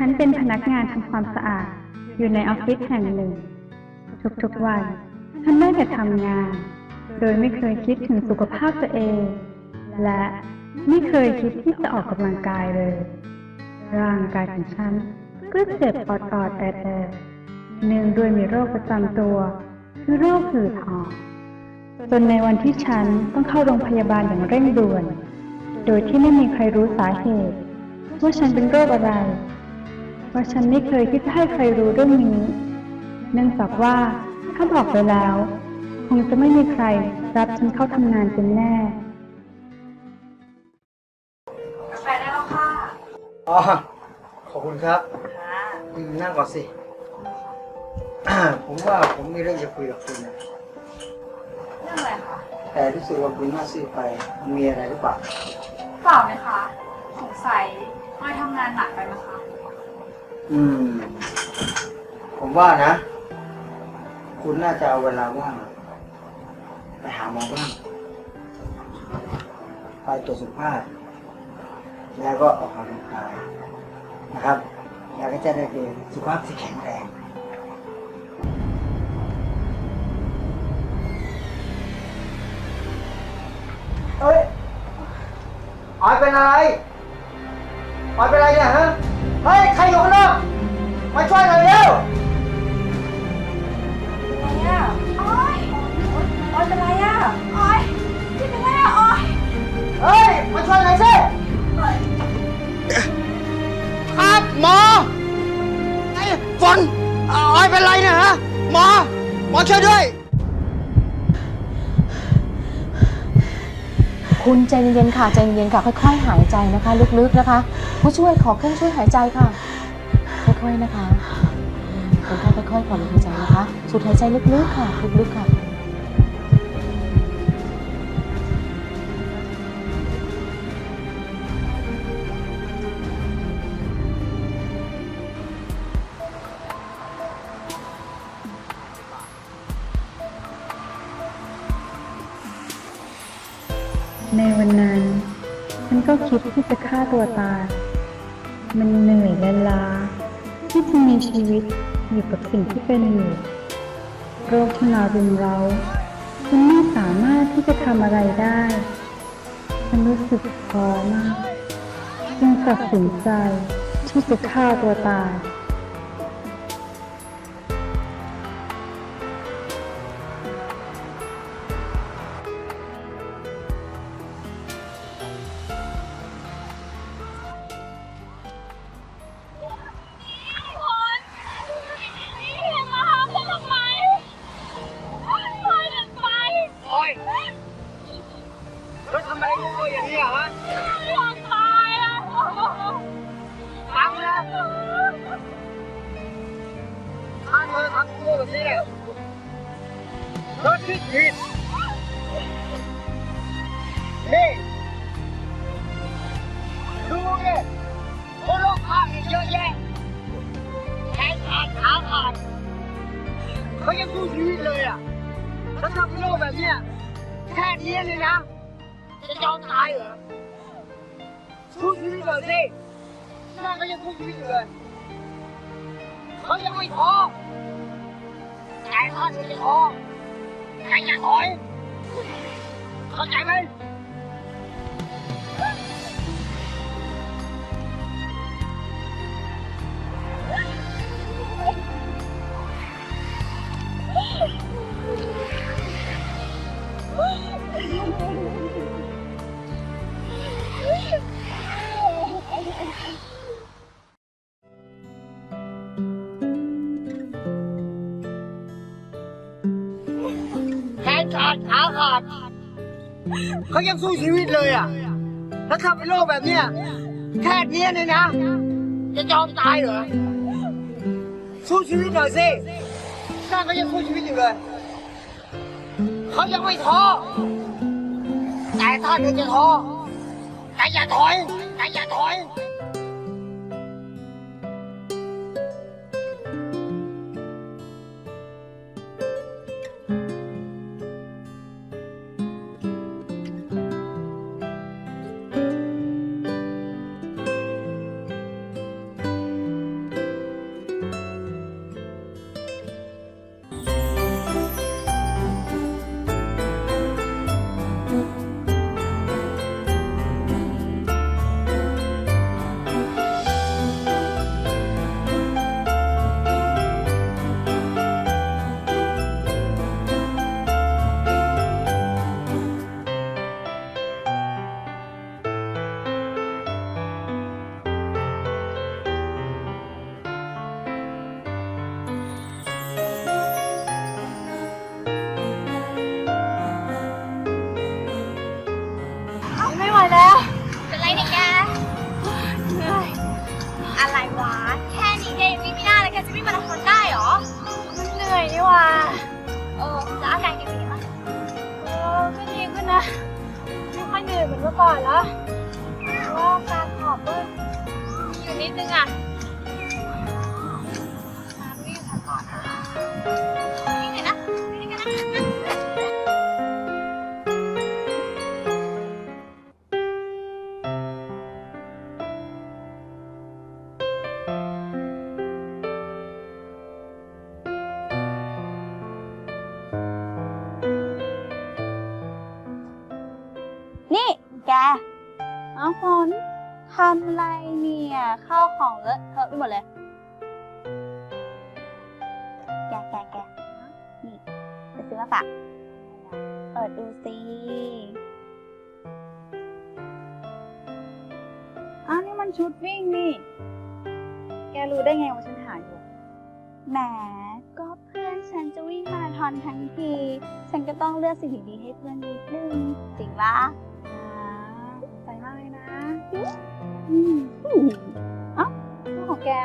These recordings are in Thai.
ฉันเป็นพนักงานทำความสะอาด อยู่ในออฟฟิศแห่งหนึ่ง ทุกๆวัน ฉันได้แต่ทำงาน โดยไม่เคยคิดถึงสุขภาพตัวเอง และไม่เคยคิดที่จะออกกำลังกายเลย ร่างกายของฉันก็เจ็บปอดๆแอดๆเนื่องด้วยมีโรคประจำตัว คือโรคหืดหอบจนในวันที่ฉันต้องเข้าโรงพยาบาลอย่างเร่งด่วน โดยที่ไม่มีใครรู้สาเหตุ ว่าฉันเป็นโรคอะไร เพราะฉันไม่เคยที่จะให้ใครรู้เรื่องนี้ เนื่องจากว่าถ้าบอกไปแล้ว คงจะไม่มีใครรับฉันเข้าทำงานเป็นแน่ ไปได้แล้วค่ะอ๋อ ขอบคุณครับค่ะอืมนั่งก่อนสิ ผมว่าผมมีเรื่องจะคุยกับคุณนะ เรื่องอะไรคะแต่รู้สึกว่าคุณหน้าซีดไป มีอะไรหรือเปล่า เปล่าไหมคะสงสัยออยทำงานหนักไปไหมคะ อืม ผมว่านะ คุณน่าจะเอาเวลาว่างไปหาหมอบ้าง ไปตรวจสุขภาพ แล้วก็ออกกำลังกายนะครับ แล้วก็จะได้เป็นสุขภาพที่แข็งแรงเฮ้ยออยเป็นอะไรออยเป็นอะไรเนี่ยฮะ เฮ้ย ใครอยู่ข้างนอกมาช่วยหน่อยเร็ว อะไรอะออยออยเป็นไรอะออยพี่เป็นไรอะออยเฮ้ย มาช่วยหน่อยสิ ครับหมอไอ้ฝนออยเป็นไรเนี่ยฮะหมอ หมอช่วยด้วย คุณใจเย็นๆค่ะใจเย็นๆค่ะ ค่อยๆ หายใจนะคะ ลึกๆนะคะ ผู้ช่วยขอเครื่องช่วยหายใจค่ะ ค่อยๆนะคะค่อยๆค่อยๆผ่อนลมหายใจนะคะสูดหายใจลึกๆค่ะ ลึกๆค่ะ ในวันนั้น ฉันก็คิดที่จะฆ่าตัวตาย มันเหนื่อยและล้า ที่จะมีชีวิตอยู่กับสิ่งที่เป็นอยู่โรคที่มารุมเราฉันไม่สามารถที่จะทำอะไรได้ ฉันรู้สึกท้อมาก จึงตัดสินใจที่จะฆ่าตัวตาย แล้วทำไมกูอย่างนี้อะฮะอยากตายอะฟังนะถ้าเธอทำตัวแบบนี้เนี่ยเธอคิดผิดนี่ดูเนี่ยคนรอบข้างนี่เยอะแยะแขนขาดขาขาดเขายังสู้ชีวิตเลยอะถ้าทำโลกแบบเนี้ยแค่นี้เลยนะ จะยอมตายเหรอสู้ชีวิตก่อนสินั่นก็ยังสู้ชีวิตอยู่ เขายังสู้ชีวิตเลยอะถ้าทำเป็นโรคแบบเนี้ยแค่เนี้ยเลยนะ จะยอมตายเหรอ สู้ชีวิตหน่อยสินั่นก็ยังสู้ชีวิตอยู่เลย เขายังไม่ท้อ แต่ถ้าเธอจะท้อแต่อย่าถอยแต่อย่าถอย นิดนึงอะการวิ่งก่อนวิ่งเลยนะวิ่งกันนะนี่แก เอาฝน ทำไรเนี่ย ข้าวของเลอะเทอะไปหมดเลย แกแกแกนี่จะซื้อมาฝากเปิดดูสิอ้าวนี่มันชุดวิ่งนี่ แกรู้ได้ไงว่าฉันหาอยู่ แหม ก็เพื่อนฉันจะวิ่งมาราธอนทั้งที ฉันก็ต้องเลือกสิ่งดีๆให้เพื่อนนิดนึง จริงปะ อืมเอ้าเรื่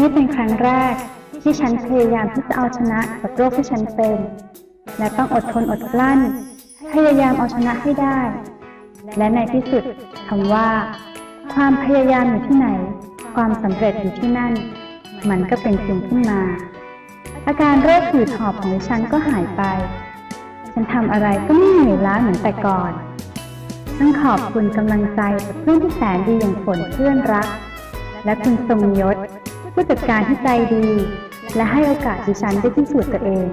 นี่เป็นครั้งแรกที่ฉันพยายามที่จะเอาชนะกับโรคที่ฉันเป็น และต้องอดทนอดกลั้น พยายามเอาชนะให้ได้ และในที่สุดคำว่า ความพยายามอยู่ที่ไหน ความสำเร็จอยู่ที่นั่น มันก็เป็นจริงขึ้นมา อาการโรคหืดหอบของฉันก็หายไป ฉันทำอะไรก็ไม่เหนื่อยล้าเหมือนแต่ก่อน ต้องขอบคุณกำลังใจเพื่อนที่แสนดีอย่างฝนเพื่อนรัก และคุณทรงยศ ผู้จัดการที่ใจดี และให้โอกาสดิฉันได้พิสูจน์ตัวเอง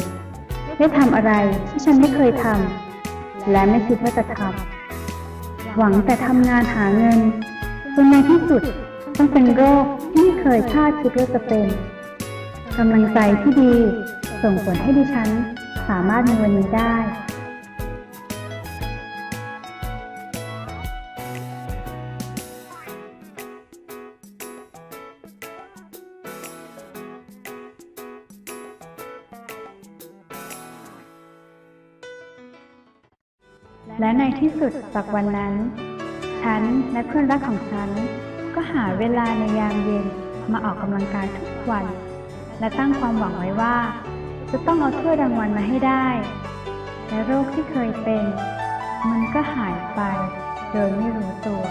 ได้ทำอะไรที่ฉันไม่เคยทำและไม่คิดว่าจะทำหวังแต่ทำงานหาเงินจนในที่สุดต้องเป็นโรคที่ไม่เคยคาดคิดว่าจะเป็นกำลังใจที่ดีส่งผลให้ดิฉันสามารถมีวันนี้ได้ และในที่สุดจากวันนั้น ฉันและเพื่อนรักของฉัน ก็หาเวลาในยามเย็นมาออกกำลังกายทุกวัน และตั้งความหวังไว้ว่า จะต้องเอาถ้วยรางวัลมาให้ได้ และโรคที่เคยเป็น มันก็หายไปโดยไม่รู้ตัว